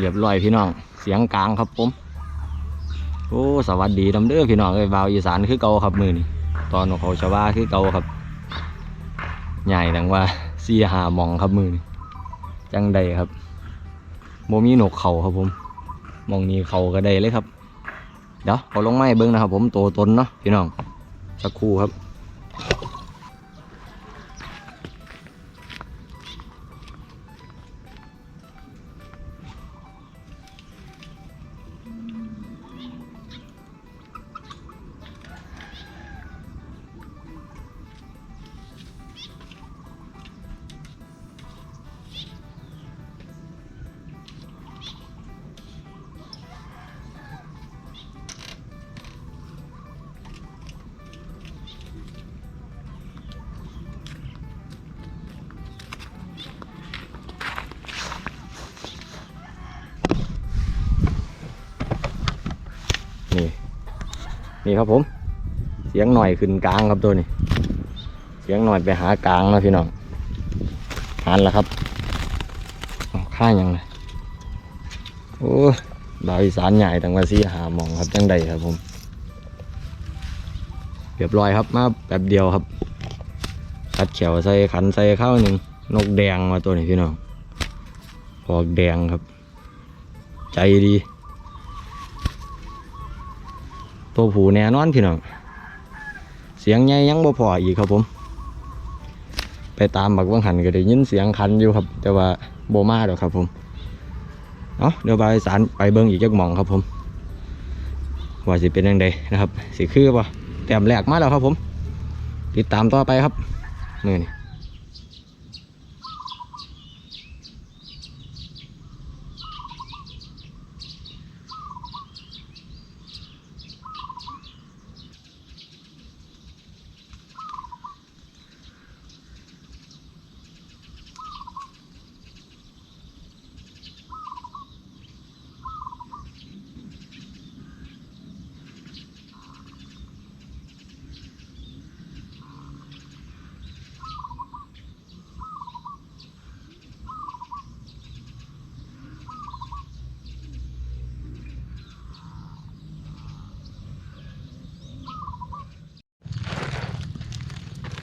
เรียบร้อยพี่น้อง เสียงกลางครับผม โอ้สวัสดีดำเด้อพี่น้องเอ้ยบาวอีสานคือเก่าครับมือนี่ตอนของเขาชาวาคือเก่าครับ ใหญ่ดังว่าเสียหาหมองครับมือนี่จังใดครับโมมีหนกเขาครับผม มองนี้เขาก็ได้เลยครับ เดี๋ยวเอาลงไม้เบิ้งนะครับผมโตตนเนาะพี่น้องสักครู่ครับ นี่ครับผม เสียงหน่อยขึ้นกลางครับตัวนี้ เสียงหน่อยไปหากลางแล้วพี่น้องหันแล้วครับอ้าวค่ายังไงโอ้ยบาวอีสานใหญ่ตั้งว่าสีหาหมองครับจังใดครับผมเรียบร้อยครับมาแป๊บเดียวครับคัดเขียวใส่ขันใส่ข้าวหนึ่งนกแดงมาตัวนี้พี่น้องพอกแดงครับ ใจดี ตัวผูแน่นอนพี่น้อง เสียงใหญ่ยังบ่พออีกครับผม ไปตามบักวังหันก็ได้ยินเสียงคันอยู่ครับ แต่ว่าโบมาดอกครับผมเอาะเดี๋ยวบาสารไปเบิ้งอีกจักหมองครับผม ว่าสิเป็นยังไงนะครับสิคือป่ะแต้มแรกมาแล้วครับผม ติดตามต่อไปครับนี่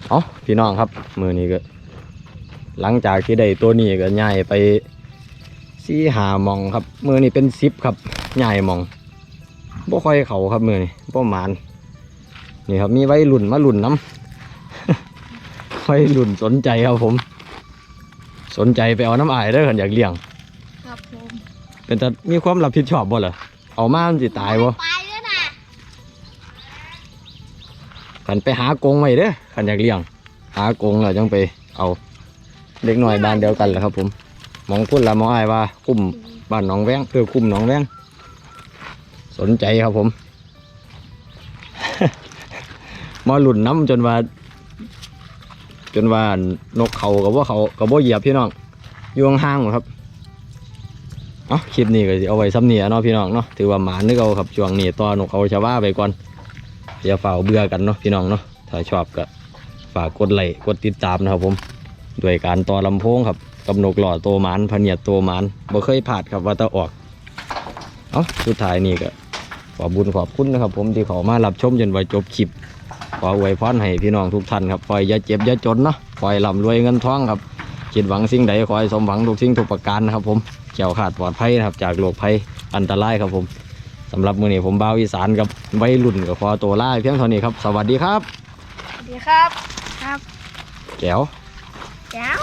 เอาพี่น้องครับ มือนี้ก็ หลังจากที่ได้ตัวนี้ก็ย้ายไปซี่หาหมองครับ มือนี้เป็นซิปครับย้ายหมองบ่ค่อยเขาครับมือนี้บ่หมานนี่ครับมีไว้รุ่นมารุ่นน้ำไว้รุ่นสนใจครับผม สนใจไปเอาน้ำอายได้อกันอยากเลี้ยง ครับผมเป็นแต่มีความรับผิดชอบบ่เหรอเอามามันสิตายบ่ ขันไปหากรงไว้เด้อขันอยากเลี้ยง หากรงแล้วจังไปเอา เด็กหน่อยบ้านเดียวกันแหละครับ ผมหมองพุ่นละหมองอายว่าคุ้มบ้านหนองแวงคือคุ้มหนองแวงสนใจครับผม มาหลุ่นน้ำจนว่า จนว่านกเขากับว่าเขากับว่าเหยียบพี่น้องอยู่ห่างๆหมดครับเอาคลิปนี้ก็สิเอาไว้ซ้ำเนียเนาะพี่น้องเนาะถือว่าหมานึกเอาครับช่วงนี้ต่อนกเขาชาวบ้าไปก่อน อย่าฝ่าเบื่อกันเนาะพี่น้องเนาะถ้าชอบก็ฝากกดไลค์กดติดตามนะครับผมด้วยการต่อลำโพงครับกับนกหล่อโตหมานพเนียดโตหมานบ่เคยผ่าดครับว่าแตะออกเอาสุดท้ายนี่ก็ขอบุญขอบคุณนะครับ ผมที่ขามารับชมจนว่าจบคลิปขออวยพรให้พี่น้องทุกท่านครับคอยอย่าเจ็บอย่าจนเนาะคอยร่ำรวยเงินทองครับคิดหวังสิ่งใดขอให้สมหวังทุกสิ่งทุกประการนะครับ ผมเกี่ยวขาดปลอดภัยนะครับ จากโรคภัยอันตรายครับผม สำหรับมื้อนี้ผมบ่าวอีสานกับวัยรุ่นกับขอตัวลาเพียงเท่านี้ครับ สวัสดีครับ สวัสดีครับ ครับแก้ว แก้ว